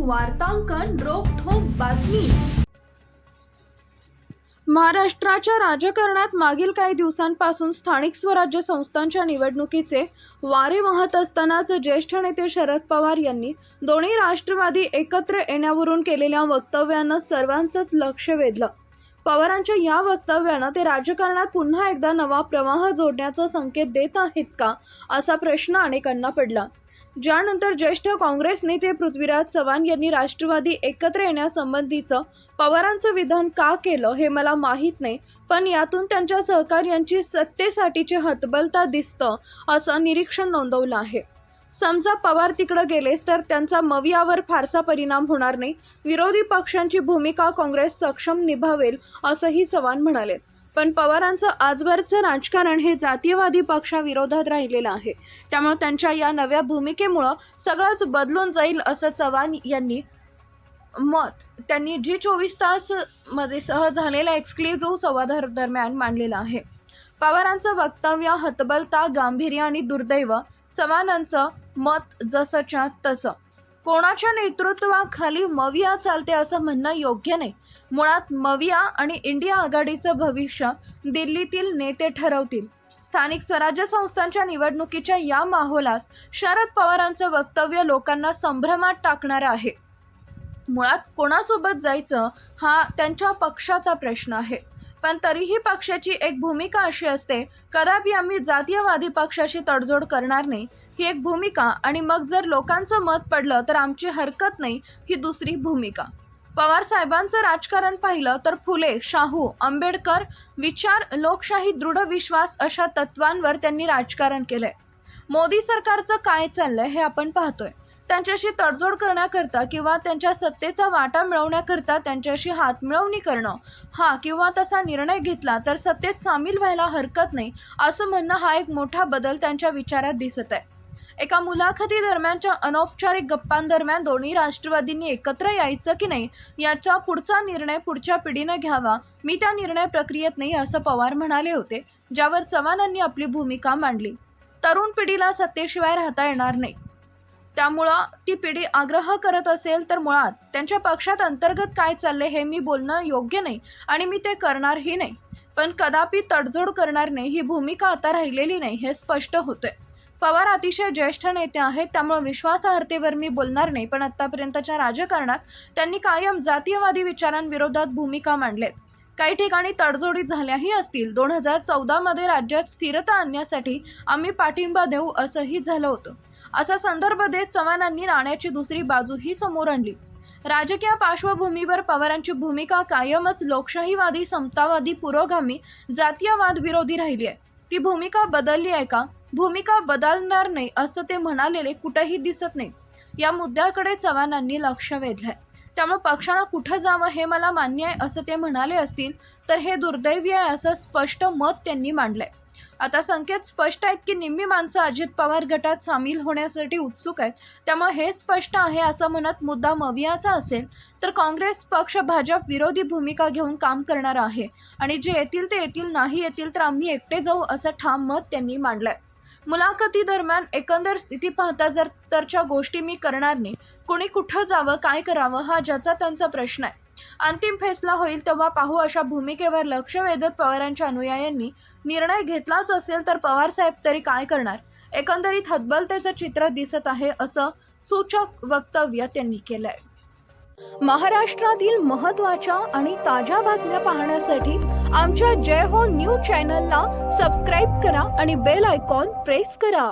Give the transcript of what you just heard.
वार्तांकन रोखोक बातमी. महाराष्ट्राच्या राजकारणात मागील काही दिवसांपासून स्थानिक स्वराज्य संस्थांच्या निवडणुकीचे वारे वाहत असतानाच ज्येष्ठ नेते शरद पवार यांनी दोन्ही राष्ट्रवादी एकत्र येण्यावरून केलेल्या वक्तव्यानं सर्वांचंच लक्ष वेधलं. पवारांच्या या वक्तव्यानं ते राजकारणात पुन्हा एकदा नवा प्रवाह जोडण्याचा संकेत देत आहेत का असा प्रश्न अनेकांना पडला. ज्यानंतर ज्येष्ठ काँग्रेस नेते पृथ्वीराज चव्हाण यांनी राष्ट्रवादी एकत्र येण्यासंबंधीचं पवारांचं विधान का केलं हे मला माहीत नाही पण यातून त्यांच्या सहकार्यांची सत्तेसाठीची हतबलता दिसतं असं निरीक्षण नोंदवलं आहे. समजा पवार तिकडं गेलेस तर त्यांचा मवियावर फारसा परिणाम होणार नाही विरोधी पक्षांची भूमिका काँग्रेस सक्षम निभावेल असंही चव्हाण म्हणाले. पण पवारांचं आजवरचं राजकारण हे जातीयवादी पक्षाविरोधात राहिलेलं आहे. त्यामुळे त्यांच्या या नव्या भूमिकेमुळं सगळंच बदलून जाईल असं चव्हाण यांनी मत त्यांनी जी चोवीस तासमध्ये सह झालेल्या एक्सक्लुझिव्ह संवादा दरम्यान मांडलेलं आहे. पवारांचं वक्तव्य हतबलता गांभीर्य आणि दुर्दैव चव्हाणांचं मत जसंच्या तसं. कोणाच्या नेतृत्वाखाली मविया चालते असं म्हणणं योग्य नाही. मुळात मविया आणि इंडिया आघाडीचं भविष्य दिल्लीतील नेते ठरवतील. स्थानिक स्वराज्य संस्थांच्या निवडणुकीच्या या माहोलात शरद पवारांचं वक्तव्य लोकांना संभ्रमात टाकणारं आहे. मुळात कोणासोबत जायचं हा त्यांच्या पक्षाचा प्रश्न आहे. पण तरीही पक्षाची एक भूमिका अशी असते कदापि आम्ही जातीयवादी पक्षाशी तडजोड करणार नाही ही एक भूमिका आणि मग जर लोकांचं मत पडलं तर आमची हरकत नाही ही दुसरी भूमिका. पवार साहेबांचं राजकारण पाहिलं तर फुले शाहू आंबेडकर विचार लोकशाही दृढ विश्वास अशा तत्वांवर त्यांनी राजकारण केलंय. मोदी सरकारचं काय चाललंय हे आपण पाहतोय. त्यांच्याशी तडजोड करण्याकरता किंवा त्यांच्या सत्तेचा वाटा मिळवण्याकरता त्यांच्याशी हातमिळवणी करणं हा किंवा तसा निर्णय घेतला तर सत्तेत सामील व्हायला हरकत नाही असं म्हणणं हा एक मोठा बदल त्यांच्या विचारात दिसत आहे. एका मुलाखती दरम्यानच्या अनौपचारिक गप्पांदरम्यान दोन्ही राष्ट्रवादींनी एकत्र यायचं की नाही याचा पुढचा निर्णय पुढच्या पिढीनं घ्यावा. मी त्या निर्णय प्रक्रियेत नाही असं पवार म्हणाले होते ज्यावर चव्हाणांनी आपली भूमिका मांडली. तरुण पिढीला सत्तेशिवाय राहता येणार नाही. त्यामुळं ती पिढी आग्रह करत असेल तर मुळात त्यांच्या पक्षात अंतर्गत काय चालले हे मी बोलणं योग्य नाही आणि मी ते करणारही नाही. पण कदापि तडजोड करणार नाही ही भूमिका आता राहिलेली नाही हे स्पष्ट होतंय. पवार अतिशय ज्येष्ठ नेते आहेत त्यामुळे विश्वासार्हतेवर मी बोलणार नाही. पण आत्तापर्यंतच्या राजकारणात त्यांनी कायम जातीयवादी विचारांविरोधात भूमिका मांडलेत. काही ठिकाणी तडजोडी झाल्याही असतील. दोन हजार चौदामध्ये राज्यात स्थिरता आणण्यासाठी आम्ही पाठिंबा देऊ असंही झालं होतं. असा संदर्भ देत चव्हाणांनी नाण्याची दुसरी बाजूही समोर आणली. राजकीय पार्श्वभूमीवर पवारांची भूमिका कायमच लोकशाहीवादी समतावादी पुरोगामी जातीयवाद विरोधी राहिली आहे. ती भूमिका बदलली आहे का? भूमिका बदलणार नाही असं ते म्हणालेले कुठेही दिसत नाही. या मुद्द्याकडे चव्हाणांनी लक्ष वेधलंय. त्यामुळे पक्षानं कुठं जावं हे मला मान्य आहे असं ते म्हणाले असतील तर हे दुर्दैवी आहे असं स्पष्ट मत त्यांनी मांडलंय. आता संकेत स्पष्ट आहेत की निम्मी माणसं अजित पवार गटात सामील होण्यासाठी उत्सुक आहेत. त्यामुळे हे स्पष्ट आहे असं म्हणत मुद्दा मवियाचा असेल तर काँग्रेस पक्ष भाजप विरोधी भूमिका घेऊन काम करणार आहे. आणि जे येतील ते येतील नाही येतील तर आम्ही एकटे जाऊ असं ठाम मत त्यांनी मांडलंय. आहे मुलाखतीदरम्यान एकंदर स्थिती पाहता जर तरच्या गोष्टी मी करणार नाही. कुणी कुठं जावं काय करावं हा ज्याचा त्यांचा प्रश्न आहे. अंतिम फैसला होईल तेव्हा पाहू अशा भूमिकेवर लक्ष वेधत पवारांच्या अनुयायांनी निर्णय घेतलाच असेल तर पवार साहेब तरी काय करणार? एकंदरीत हतबलतेचं चित्र दिसत आहे असं सूचक वक्तव्य त्यांनी केलंय. महाराष्ट्रातील महत्त्वाच्या आणि ताज्या बातम्या पाहण्यासाठी आमच्या जय हो न्यूज चॅनलला सबस्क्राईब करा आणि बेल आयकॉन प्रेस करा.